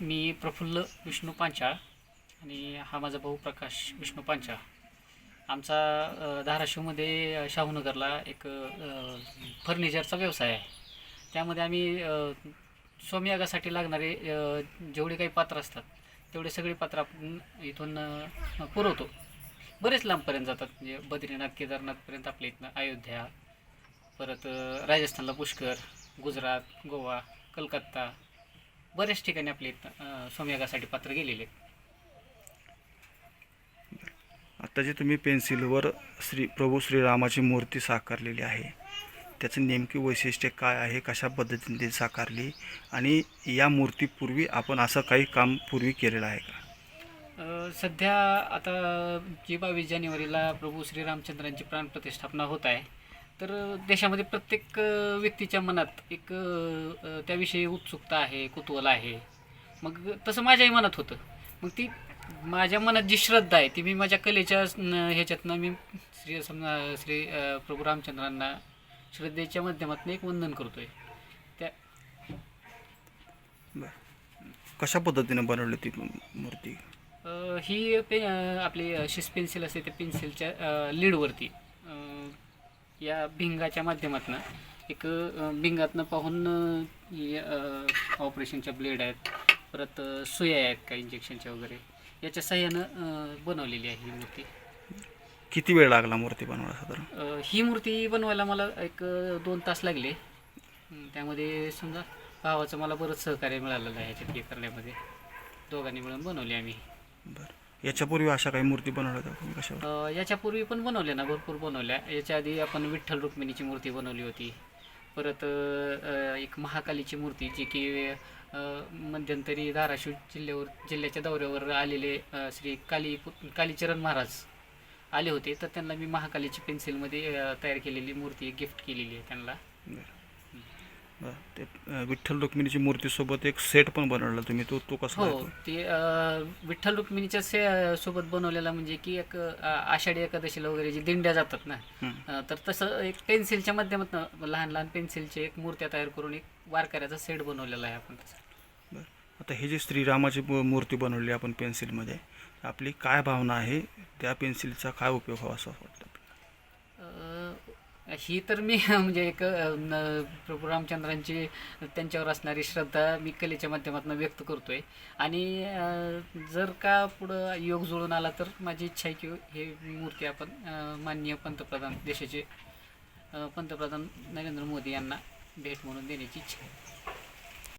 मी प्रफुल्ल विष्णू पांचाळ आणि हा माझा भाऊ प्रकाश विष्णू पांचाळ. आमचा धाराशिवमध्ये शाहूनगरला एक फर्निचरचा व्यवसाय आहे. त्यामध्ये आम्ही अ, लागणारे जेवढे काही पात्र असतात तेवढे सगळे पात्र आपण इथून पुरवतो. बरेच लांबपर्यंत जातात म्हणजे बद्रीनाथ केदारनाथपर्यंत आपल्या इथनं अयोध्या परत राजस्थानला पुष्कर गुजरात गोवा कलकत्ता बऱ्याच ठिकाणी अ, स्वामीयागासाठी पात्र गेलेले आहेत. आता जे तुम्ही पेन्सिलवर श्री प्रभू श्रीरामाची मूर्ती साकारलेली आहे त्याचं नेमकी वैशिष्ट्य काय आहे कशा पद्धतीने ती साकारली आणि या मूर्तीपूर्वी आपण असं काही काम पूर्वी केलेलं आहे का? सध्या आता जी बावीस जानेवारीला प्रभू श्रीरामचंद्रांची प्राणप्रतिष्ठापना होत आहे तर देशामध्ये प्रत्येक व्यक्तीच्या मनात एक त्याविषयी उत्सुकता आहे कुतूहल आहे. मग तसं माझ्याही मनात होतं. मग ती माझ्या मनात जी श्रद्धा आहे ती मी माझ्या कलेच्या ह्याच्यातनं मी श्री समजा श्री प्रभू रामचंद्रांना श्रद्धेच्या माध्यमातून एक वंदन करतोय. त्या बरं. कशा पद्धतीने बनवली ती मूर्ती? ही पे आपली शिस पेन्सिल असते त्या पेन्सिलच्या लीडवरती. या भिंगाच्या माध्यमातून एक भिंगातनं पाहून ऑपरेशनच्या ब्लेड आहेत परत सुया आहेत काही इंजेक्शनच्या वगैरे याच्या सहाय्यानं बनवलेली आहे ही मूर्ती. किती वेळ लागला मूर्ती बनवायला साधारण? ही मूर्ती बनवायला मला एक दोन तास लागले. त्यामध्ये समजा भावाचं मला बरंच सहकार्य मिळालेलं आहे ह्याच्यात हे करण्यामध्ये. दोघांनी मिळून बनवली आम्ही. बरं. याच्यापूर्वी अशा काही मूर्ती बनवल्या होत्या अ, याच्यापूर्वी पण बनवल्या ना भरपूर बनवल्या. याच्या आधी आपण विठ्ठल रुक्मिणीची मूर्ती बनवली होती. परत अ, एक महाकालीची मूर्ती जी की अ, मध्यंतरी धाराशिव जिल्ह्यावर जिल्ह्याच्या दौऱ्यावर आलेले अ, श्री काली कालीचरण महाराज आले होते. तर त्यांना मी महाकालीची पेन्सिलमध्ये अ, तयार केलेली मूर्ती गिफ्ट केलेली आहे त्यांना. बरं. ते विठ्ठल रुक्मिणीची मूर्तीसोबत एक सेट पण बनवला तुम्ही. तो तो कसा हो तो? विठ्ठल रुक्मिणीच्या से सोबत बनवलेला म्हणजे की एक आषाढी एकादशीला वगैरे जी दिंड्या जातात ना तर तसं एक पेन्सिलच्या माध्यमातून लहान लहान पेन्सिलचे एक मूर्त्या तयार करून एक वारकऱ्याचा सेट बनवलेला आहे आपण तसा. बरं. आता ही जी श्रीरामाची मूर्ती बनवली आपण पेन्सिलमध्ये आपली काय भावना आहे? त्या पेन्सिलचा काय उपयोग व्हावा असं वाटतं? अ, ही तर मी म्हणजे एक न- प्रभू रामचंद्रांची त्यांच्यावर असणारी श्रद्धा मी कलेच्या माध्यमातून व्यक्त करतोय. आणि जर का पुढं योग जुळून आला तर माझी इच्छा आहे की हे मूर्ती आपण माननीय पंतप्रधान देशाचे पंतप्रधान नरेंद्र मोदी यांना भेट म्हणून देण्याची इच्छा आहे.